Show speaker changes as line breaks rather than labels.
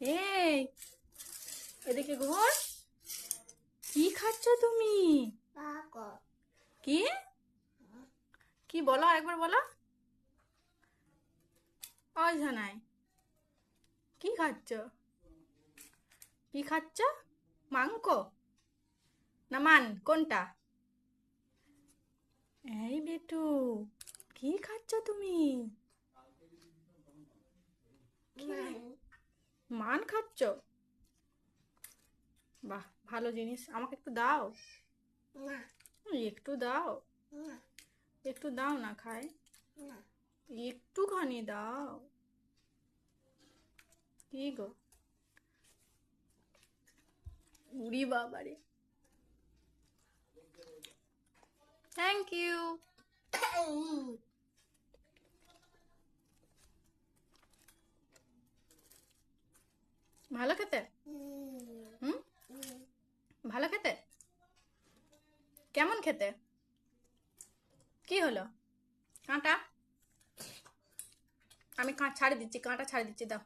এই এদিকে ঘোর। কি খাচ্ছ তুমি? কি? কি বলো একবার বলো। ওই জানাই কি খাচ্ছ? কি খাচ্ছ? মাংস? না মান কোনটা? এই বেটু কি খাচ্ছ তুমি মান খাচ্ছ? বাহ, ভালো জিনিস। আমাকে একটু দাও। একটু দাও। একটু দাও না খায় একটুখানি দাও। কি গো? উড়ি বাবারে থ্যাংক ইউ ভালো খেতে? হুম? ভালো খেতে? কেমন খেতে? কি হলো? কাঁটা? আমি ছাড়ে দিচ্ছি, কাঁটা ছাড়ে দিচ্ছি, দাও।